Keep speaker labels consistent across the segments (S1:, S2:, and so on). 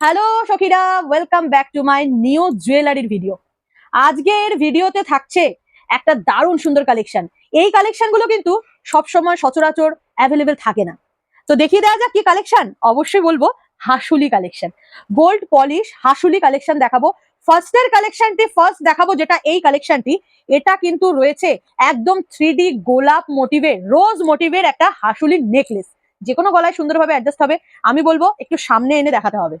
S1: Hello সখীরা welcome back to my new জুয়েলারির video আজকের ভিডিওতে থাকছে একটা দারুণ সুন্দর কালেকশন এই কালেকশনগুলো কিন্তু সবসময় সচরাচর অ্যাভেলেবেল থাকে না। তো দেখিয়ে দেওয়া যাক কি কালেকশন অবশ্যই বলব, হাসুলি কালেকশন গোল্ড পলিশ হাসুলি কালেকশন দেখাবো। ফার্স্টের কালেকশনটি ফার্স্ট দেখাবো যেটা এই কালেকশনটি এটা কিন্তু রয়েছে একদম থ্রি গোলাপ মোটিভের রোজ মোটিভের একটা হাসুলির নেকলেস যে কোনো গলায় সুন্দরভাবে অ্যাডজাস্ট হবে। আমি বলব, একটু সামনে এনে দেখাতে হবে।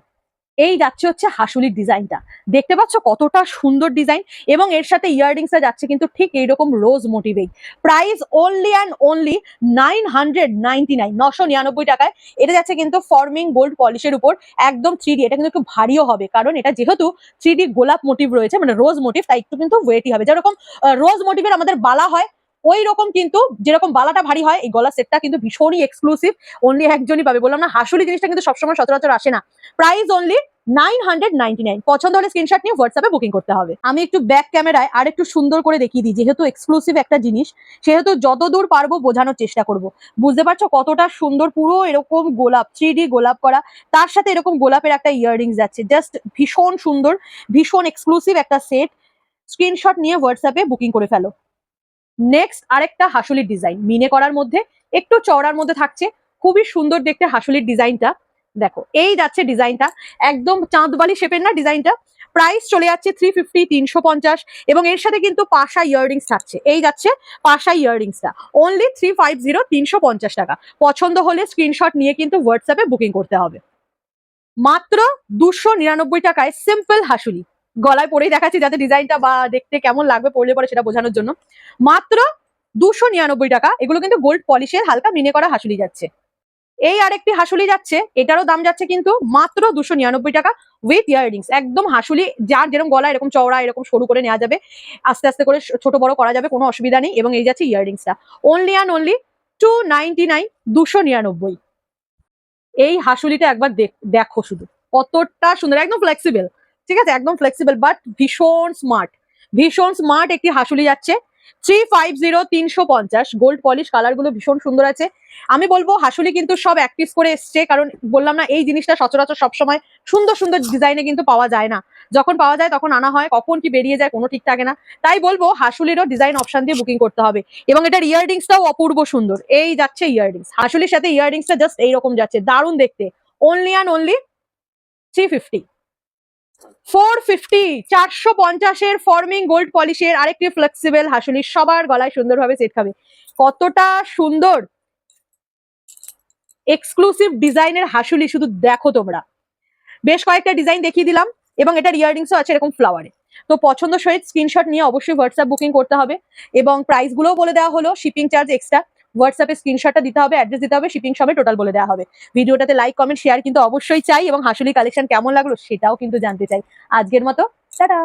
S1: এই যাচ্ছে হচ্ছে হাসুলির ডিজাইনটা দেখতে পাচ্ছ কতটা সুন্দর ডিজাইন এবং এর সাথে ইয়াররিংসটা যাচ্ছে কিন্তু ঠিক এইরকম রোজ মোটিভেই price only and only nine hundred ninety nine নশো নিরানব্বই টাকায়। এটা যাচ্ছে কিন্তু ফর্মিং গোল্ড পলিশের উপর, একদম থ্রি এটা কিন্তু একটু ভারীও হবে, কারণ এটা যেহেতু থ্রি গোলাপ মোটিভ রয়েছে মানে রোজ মোটিভ তাই একটু কিন্তু ওয়েটই হবে। যেরকম রোজ মোটিভের আমাদের বালা হয় ওই রকম কিন্তু যেরকম বালাটা ভারী হয়, এই গলা সেটটা কিন্তু ভীষণই এক্সক্লুসিভ অনলি একজনই পাবে। বললাম না, হাসুলি জিনিসটা কিন্তু সবসময় সচরাচর আসে না। Price only nine hundred ninety nine. পছন্দ হলে স্ক্রিনশট নিয়ে হোয়াটসঅ্যাপে বুকিং করতে হবে। আমি একটু ব্যাক ক্যামেরায় আর একটু সুন্দর করে দেখিয়ে দিই, যেহেতু এক্সক্লুসিভ একটা জিনিস, সেহেতু যতদূর পারব বোঝানোর চেষ্টা করব। বুঝতে পারছ কতটা সুন্দর পুরো এরকম গোলাপ থ্রি গোলাপ করা? তার সাথে এরকম গোলাপের একটা ইয়াররিংস যাচ্ছে। জাস্ট ভীষণ সুন্দর, ভীষণ এক্সক্লুসিভ একটা সেট স্ক্রিনশট নিয়ে হোয়াটসঅ্যাপে বুকিং করে ফেলো। নেক্সট আরেকটা হাসুলির ডিজাইন মিনে করার মধ্যে, একটু চওড়ার মধ্যে থাকছে। খুবই সুন্দর দেখতে হাসুলির ডিজাইনটা দেখো, এই যাচ্ছে ডিজাইনটা। একদম চাঁদবালি শেপের না ডিজাইনটা। প্রাইস চলে যাচ্ছে থ্রি ফিফটি তিনশো পঞ্চাশ এবং এর সাথে কিন্তু পাশা ইয়াররিংস থাকছে। এই যাচ্ছে পাশা ইয়াররিংসটা অনলি থ্রি ফাইভ জিরো তিনশো পঞ্চাশ টাকা। পছন্দ হলে স্ক্রিনশট নিয়ে কিন্তু হোয়াটসঅ্যাপে বুকিং করতে হবে। মাত্র দুশো নিরানব্বই টাকায় সিম্পল হাসুলি। গলায় পরেই দেখাচ্ছি যাতে ডিজাইনটা বা দেখতে কেমন লাগবে পড়লে পরে সেটা বোঝানোর জন্য। মাত্র দুশো নিরানব্বই টাকা। এগুলো কিন্তু গোল্ড পলিশের হালকা মিনে করা হাসুলি যাচ্ছে। এই আরেকটি হাসুলি যাচ্ছে, এটারও দাম যাচ্ছে কিন্তু মাত্র দুশো নিরানব্বই টাকা উইথ ইয়াররিংস একদম হাসুলি, যার যেরকম গলা, এরকম চওড়া, এরকম সরু করে নেওয়া যাবে, আস্তে আস্তে করে ছোট বড় করা যাবে, কোনো অসুবিধা নেই। এবং এই যাচ্ছে ইয়াররিংসটা only and only two ninety nine দুশো নিরানব্বই। এই হাসুলিটা একবার দেখো শুধু। কতটা সুন্দর, একদম ফ্লেক্সিবল ঠিক আছে? একদম ফ্লেক্সিবল বাট ভীষণ স্মার্ট ভীষণ স্মার্ট একটি হাসুলি যাচ্ছে। থ্রি ফাইভ জিরো তিনশো পঞ্চাশ গোল্ড পলিশ কালারগুলো ভীষণ সুন্দর আছে। আমি বলব, হাসুলি কিন্তু সব এক পিস করে এসছে, কারণ বললাম না, এই জিনিসটা সচরাচর সবসময় সুন্দর সুন্দর ডিজাইনে কিন্তু পাওয়া যায় না। যখন পাওয়া যায় তখন আনা হয়, কখন কি বেরিয়ে যায় কোনো ঠিক থাকে না। তাই বলব, হাসুলিরও ডিজাইন অপশন দিয়ে বুকিং করতে হবে। এবং এটার ইয়াররিংসটাও অপূর্ব সুন্দর। এই যাচ্ছে ইয়াররিংস হাসুলির সাথে ইয়াররিংসটা জাস্ট এইরকম যাচ্ছে, দারুণ দেখতে। Only and only three fifty four fifty, চারশো পঞ্চাশের ফর্মিং গোল্ড পলিশের আরেকটি ফ্লেক্সিবল হাসুলি সবার গলায় সুন্দরভাবে সেট খাবে। কতটা সুন্দর! এক্সক্লুসিভ ডিজাইনের হাসুলি শুধু দেখো তোমরা। বেশ কয়েকটা ডিজাইন দেখিয়ে দিলাম এবং এটার ইয়াররিংসও আছে এরকম ফ্লাওয়ারে তো পছন্দ সহিত স্ক্রিনশট নিয়ে অবশ্যই হোয়াটসঅ্যাপ বুকিং করতে হবে এবং প্রাইসগুলোও বলে দেওয়া হলো শিপিং চার্জ এক্সট্রা হোয়াটসঅ্যাপে স্ক্রিনশটটা দিতে হবে অ্যাড্রেস দিতে হবে শিপিং সবে টোটাল বলে দেওয়া হবে। ভিডিওটাতে লাইক কমেন্ট শেয়ার কিন্তু অবশ্যই চাই এবং হাসুলি কালেকশন কেমন লাগল সেটাও কিন্তু জানতে চাই। আজকের মতো, টাটা!